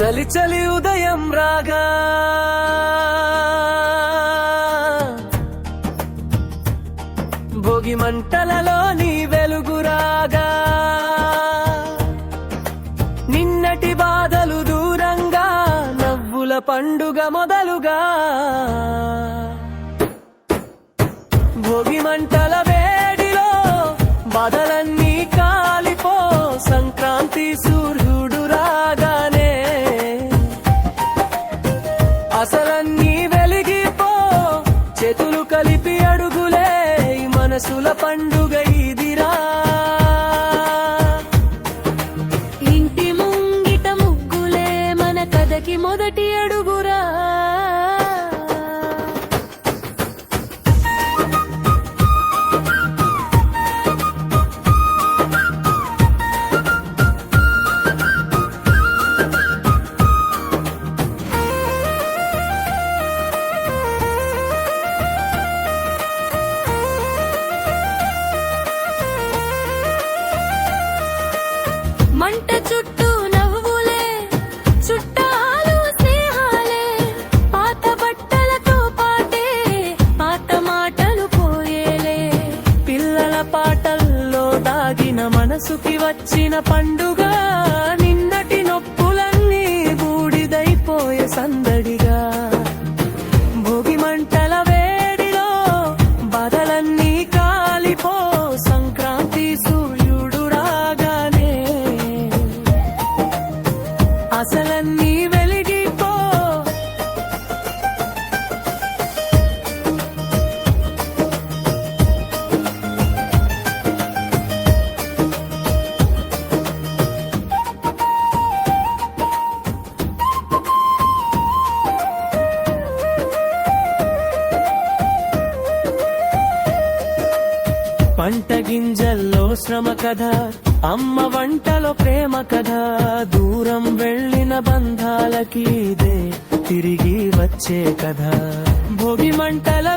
చలి చలి ఉదయం రాగా. భోగి మంటలలో నీ వెలుగు రాగా. నిన్నటి బాధలు దూరంగా నవ్వుల పండుగ మొదలుగా. భోగి మంటల ఆశలన్నీ వెలిగిపో. చేతులు కలిపి అడుగులే మనసుల పండుగ ఇదిరా. ఇంటి ముంగిట ముగ్గులే మన కథకి మొదటి మంట చుట్టూ నవ్వులే చుట్టాలు స్నేహాలే పాత బట్టలతో పాటే పాత మాటలు పోయేలే. పిల్లల పాటల్లో దాగిన మనసుకి వచ్చిన పండుగ. పంట గింజల్లో శ్రమ కథ అమ్మ వంటలో ప్రేమ కథ. దూరం వెళ్ళిన బంధాలకి ఇదే తిరిగి వచ్చే కథ. భోగి మంటల